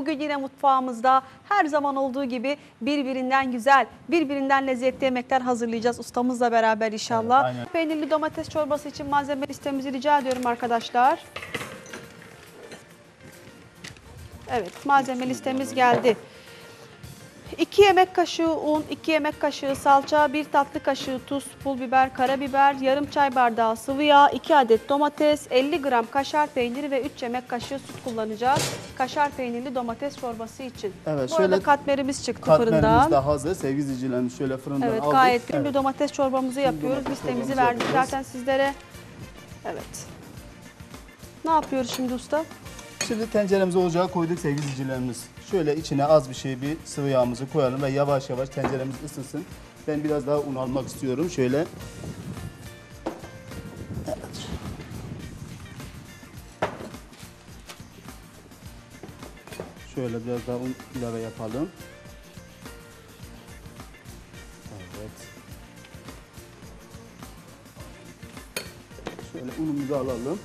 Bugün yine mutfağımızda her zaman olduğu gibi birbirinden güzel, birbirinden lezzetli yemekler hazırlayacağız ustamızla beraber inşallah. Evet, aynen. Peynirli domates çorbası için malzeme listemizi rica ediyorum arkadaşlar. Evet malzeme listemiz geldi. 2 yemek kaşığı un, 2 yemek kaşığı salça, 1 tatlı kaşığı tuz, pul biber, karabiber, yarım çay bardağı sıvı yağ, 2 adet domates, 50 gram kaşar peyniri ve 3 yemek kaşığı süt kullanacağız. Kaşar peynirli domates çorbası için. Evet, Bu şöyle arada katmerimiz çıktı Katmerimiz fırından. de hazır. Sevgili izleyicilerimiz şöyle fırından Evet aldık. gayet Evet. bir domates çorbamızı yapıyoruz. domates Listemizi verdik yapıyoruz. zaten sizlere. Evet. Ne yapıyoruz şimdi usta? Şimdi tenceremizi ocağa koyduk sevgili izleyicilerimiz. Şöyle içine az bir şey bir sıvı yağımızı koyalım ve yavaş yavaş tenceremiz ısınsın. Ben biraz daha un almak istiyorum. Şöyle. Şöyle biraz daha un ilave yapalım. Evet. Şöyle unumuzu alalım.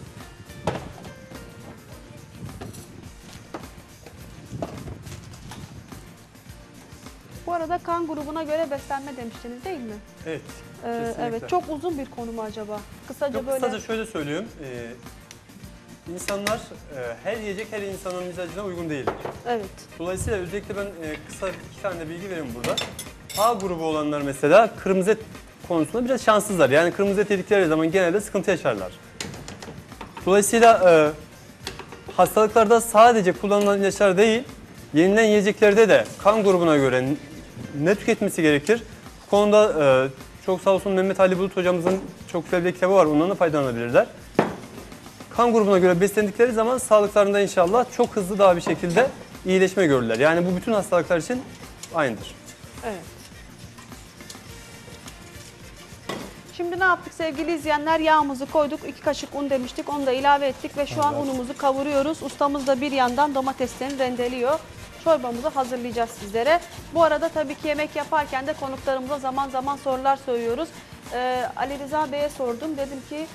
Bu arada kan grubuna göre beslenme demiştiniz değil mi? Evet. Ee, kesinlikle. evet. Çok uzun bir konu mu acaba? Kısaca Yok, böyle. kısaca şöyle söyleyeyim. Ee, insanlar e, her yiyecek her insanın mizacına uygun değil. Evet. Dolayısıyla özellikle ben e, kısa iki tane bilgi vereyim burada. A grubu olanlar mesela kırmızı et konusunda biraz şanssızlar. Yani kırmızı et yedikleri zaman genelde sıkıntı yaşarlar. Dolayısıyla e, hastalıklarda sadece kullanılan ilaçlar değil, yenilen yiyeceklerde de kan grubuna göre ne tüketmesi gerekir? Bu konuda e, çok sağ olsun Mehmet Ali Bulut hocamızın çok güzel bir kitabı var. Ondan da faydalanabilirler. Kan grubuna göre beslendikleri zaman sağlıklarında inşallah çok hızlı daha bir şekilde iyileşme görürler. Yani bu bütün hastalıklar için aynıdır. Evet. Şimdi ne yaptık sevgili izleyenler? Yağımızı koyduk. 2 kaşık un demiştik. Onu da ilave ettik ve şu an unumuzu kavuruyoruz. Ustamız da bir yandan domateslerini rendeliyor. Çorbamızı hazırlayacağız sizlere. Bu arada tabii ki yemek yaparken de konuklarımıza zaman zaman sorular soruyoruz. Ee, Ali Rıza Bey'e sordum. Dedim ki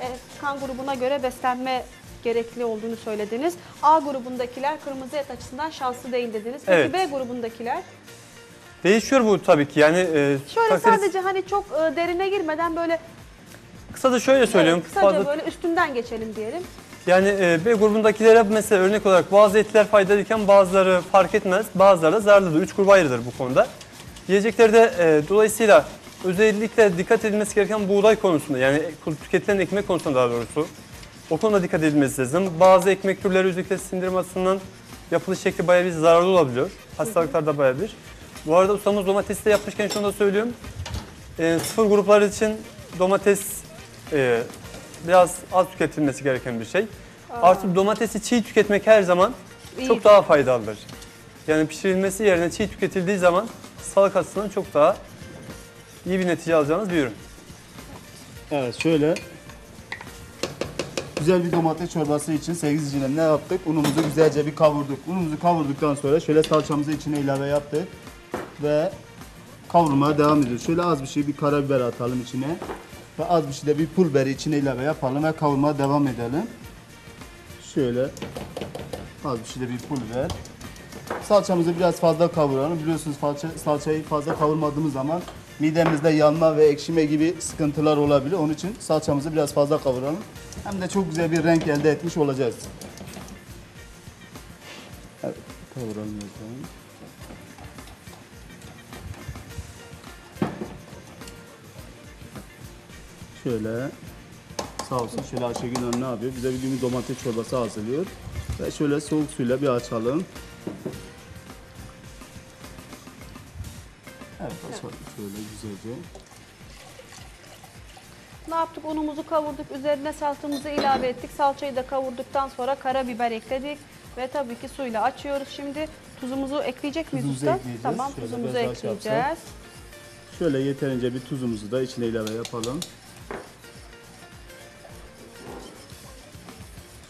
e, kan grubuna göre beslenme gerekli olduğunu söylediniz. A grubundakiler kırmızı et açısından şanslı değil dediniz. Peki Evet. B grubundakiler? Değişiyor bu tabii ki. Yani e, Şöyle takdiri- sadece hani çok e, derine girmeden böyle kısaca şöyle söyleyeyim. evet, kısaca Fazla- böyle üstünden geçelim diyelim. Yani e, B grubundakilere mesela örnek olarak bazı etler faydalıyken bazıları fark etmez, bazıları da zararlıdır. Üç gruba ayrılır bu konuda. Yiyeceklerde e, dolayısıyla özellikle dikkat edilmesi gereken buğday konusunda yani tüketilen ekmek konusunda daha doğrusu o konuda dikkat edilmesi lazım. Bazı ekmek türleri özellikle sindirim açısından yapılış şekli bayağı bir zararlı olabiliyor. Hastalıklar da bayağı bir. Bu arada ustamız domatesi de yapmışken şunu da söylüyorum. E, sıfır gruplar için domates e, biraz az tüketilmesi gereken bir şey. Artık domatesi çiğ tüketmek her zaman İyi. çok daha faydalıdır. Yani pişirilmesi yerine çiğ tüketildiği zaman sağlık açısından çok daha iyi bir netice alacağınız bir ürün. Evet şöyle güzel bir domates çorbası için sevgili izleyiciler ne yaptık? Unumuzu güzelce bir kavurduk. Unumuzu kavurduktan sonra şöyle salçamızı içine ilave yaptık ve kavurmaya devam ediyoruz. Şöyle az bir şey bir karabiber atalım içine ve az bir şey de bir pul biberi içine ilave yapalım ve kavurmaya devam edelim. Şöyle az bir şey de bir pul biber. Salçamızı biraz fazla kavuralım. Biliyorsunuz salça, salçayı fazla kavurmadığımız zaman midemizde yanma ve ekşime gibi sıkıntılar olabilir. Onun için salçamızı biraz fazla kavuralım. Hem de çok güzel bir renk elde etmiş olacağız. Evet, kavuralım bakalım. Şöyle sağ olsun şöyle Ayşegül Hanım ne yapıyor? Bize bir gün domates çorbası hazırlıyor. Ve şöyle soğuk suyla bir açalım. Evet açalım şöyle güzelce. Ne yaptık? Unumuzu kavurduk. Üzerine salçamızı ilave ettik. Salçayı da kavurduktan sonra karabiber ekledik. Ve tabii ki suyla açıyoruz. Şimdi tuzumuzu ekleyecek miyiz Tuzumuzu usta? ekleyeceğiz. Tamam Şöyle tuzumuzu biraz daha şey ekleyeceğiz. Şöyle yeterince bir tuzumuzu da içine ilave yapalım.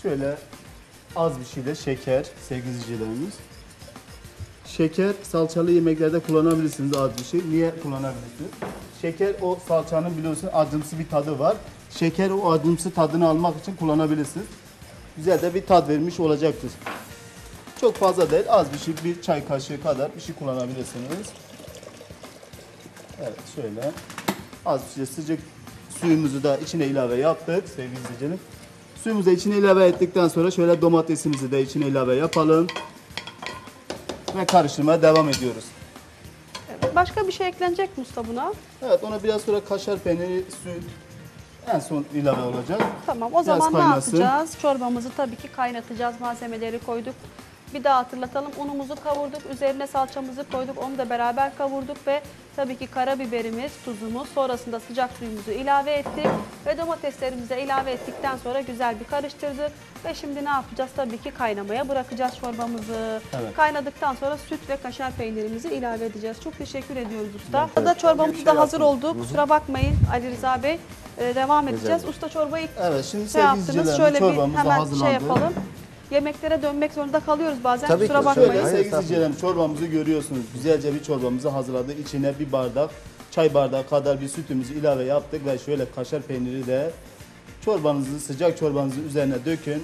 Şöyle az bir şey de şeker sevgili izleyicilerimiz. Şeker salçalı yemeklerde kullanabilirsiniz az bir şey. Niye kullanabilirsiniz? Şeker o salçanın biliyorsun acımsı bir tadı var. Şeker o acımsı tadını almak için kullanabilirsiniz. Güzel de bir tat vermiş olacaktır. Çok fazla değil, az bir şey, bir çay kaşığı kadar bir şey kullanabilirsiniz. Evet, şöyle. Az bir şey sıcak suyumuzu da içine ilave yaptık sevgili izleyicilerim. Suyumuzu da içine ilave ettikten sonra şöyle domatesimizi de içine ilave yapalım. Ve karıştırmaya devam ediyoruz. Başka bir şey eklenecek mi usta buna? Evet, ona biraz sonra kaşar peyniri, süt en son ilave olacak. Tamam o Biraz zaman ne kaynasın. yapacağız? Çorbamızı tabii ki kaynatacağız. Malzemeleri koyduk. Bir daha hatırlatalım. Unumuzu kavurduk. Üzerine salçamızı koyduk. Onu da beraber kavurduk ve tabii ki karabiberimiz, tuzumuz. Sonrasında sıcak suyumuzu ilave ettik. Ve domateslerimizi ilave ettikten sonra güzel bir karıştırdık. Ve şimdi ne yapacağız? Tabii ki kaynamaya bırakacağız çorbamızı. Evet. Kaynadıktan sonra süt ve kaşar peynirimizi ilave edeceğiz. Çok teşekkür ediyoruz usta. Burada çorbamız da hazır oldu. Kusura bakmayın Ali Rıza Bey. Ee, devam edeceğiz. Usta çorbayı Evet, şimdi şey sevgili yaptınız. Şöyle bir da hemen hazırlandı. şey yapalım. Yemeklere dönmek zorunda kalıyoruz bazen. Tabii Kusura ki. bakmayın. Şöyle Hayır, sevgili izleyicilerim çorbamızı görüyorsunuz. Güzelce bir çorbamızı hazırladık. İçine bir bardak çay bardağı kadar bir sütümüzü ilave yaptık ve şöyle kaşar peyniri de çorbanızı sıcak çorbanızın üzerine dökün.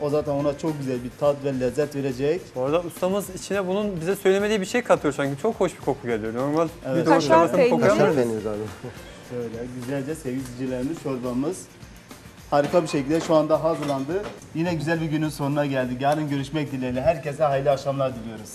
O zaten ona çok güzel bir tat ve lezzet verecek. Bu arada ustamız içine bunun bize söylemediği bir şey katıyor sanki. Çok hoş bir koku geliyor. Normal Evet. bir Kaşar peyniri. Kaşar peyniri galiba. Şöyle güzelce sevgili izleyicilerimiz çorbamız harika bir şekilde şu anda hazırlandı. Yine güzel bir günün sonuna geldik. Yarın görüşmek dileğiyle. Herkese hayırlı akşamlar diliyoruz.